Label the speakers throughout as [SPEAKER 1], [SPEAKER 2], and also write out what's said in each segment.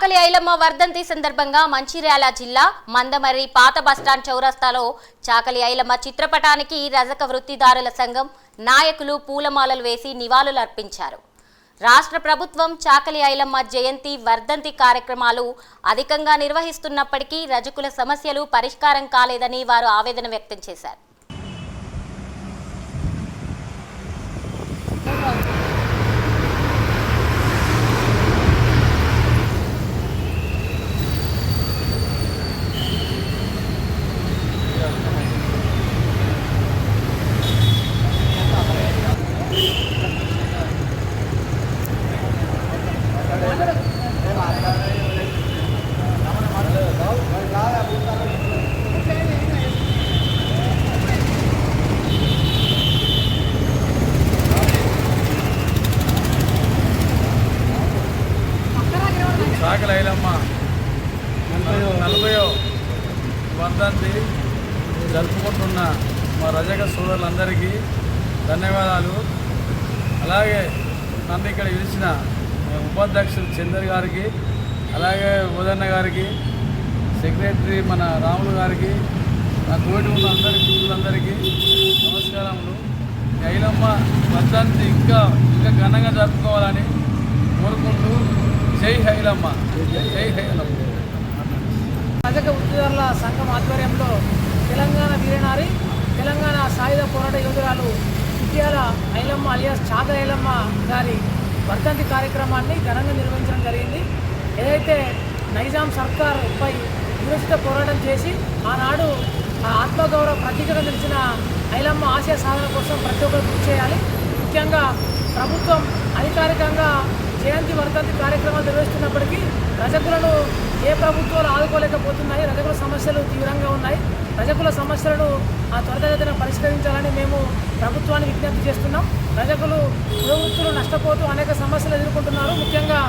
[SPEAKER 1] చాకలి ఐలమ్మ వర్ధంతి సందర్భంగా మంచిర్యాల జిల్లా మందమర్రి పాత బస్టాండ్ చౌరస్తాలో చాకలి ఐలమ్మ చిత్రపటానికి రజక వృత్తిదారుల సంఘం నాయకులు పూలమాలలు వేసి నివాళులు అర్పించారు రాష్ట్ర ప్రభుత్వం చాకలి ఐలమ్మ జయంతి వర్ధంతి కార్యక్రమాలు అధికంగా నిర్వహిస్తున్నప్పటికీ రజకుల సమస్యలు పరిష్కారం కాలేదని వారు ఆవేదన వ్యక్తం చేశారు.
[SPEAKER 2] చాకలి ఐలమ్మ నలభయో వర్ధంతి జరుపుకుంటున్న మా రజక సోదరులందరికీ ధన్యవాదాలు. అలాగే నన్ను ఇక్కడ పిలిచిన ఉపాధ్యక్షులు చందర్ గారికి అలాగే ఉదన్న గారికి సెక్రటరీ మన రాములు గారికి నా తోటి ఉన్న అందరి మిత్రులందరికీ నమస్కారములు. ఐలమ్మ వర్ధంతి ఇంకా ఇంకా ఘనంగా జరుపుకోవాలని కోరుకుంటూ జై హైలమ్మ. జై హైలమ్మ.
[SPEAKER 3] రజక వృత్తిదారుల సంఘం ఆధ్వర్యంలో తెలంగాణ వీరనారి తెలంగాణ సాయుధ పోరాట యోధురాలు ఇటీవల ఐలమ్మ అలియాస్ చాద ఐలమ్మ గారి వర్ధంతి కార్యక్రమాన్ని ఘనంగా నిర్వహించడం జరిగింది. ఏదైతే నైజాం సర్కార్పై విరోచిత పోరాటం చేసి ఆనాడు ఆ ఆత్మగౌరవ ప్రతీకగా నిలిచిన ఐలమ్మ ఆశయ సాధన కోసం ప్రతి ఒక్కరు కృషి చేయాలి. ముఖ్యంగా ప్రభుత్వం అధికారికంగా జయంతి వర్ధంతి కార్యక్రమాలు నిర్వహిస్తున్నప్పటికీ రజకులను ఏ ప్రభుత్వాలు ఆదుకోలేకపోతున్నాయి రజకుల సమస్యలు తీవ్రంగా ఉన్నాయి. రజకుల సమస్యలను ఆ త్వరితగతిన పరిష్కరించాలని మేము ప్రభుత్వాన్ని విజ్ఞప్తి చేస్తున్నాం. రజకులు ప్రవృత్తులు నష్టపోతూ అనేక సమస్యలు ఎదుర్కొంటున్నారు. ముఖ్యంగా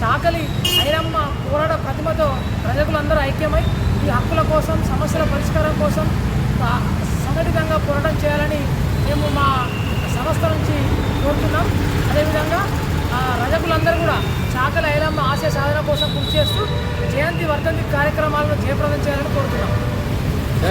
[SPEAKER 3] చాకలి ఐరమ్మ పోరాట ప్రతిమతో ప్రజకులందరూ ఐక్యమై ఈ హక్కుల కోసం సమస్యల పరిష్కారం కోసం సంఘటితంగా పోరాటం చేయాలని మేము మా సంస్థ నుంచి కోరుతున్నాం. అదేవిధంగా ఆ, రజకులందరూ కూడా చాకలి ఐరమ్మ ఆశయ సాధన కోసం కృషి చేస్తూ జయంతి వర్ధంతి కార్యక్రమాలను జయప్రదం చేయాలని కోరుతున్నాం.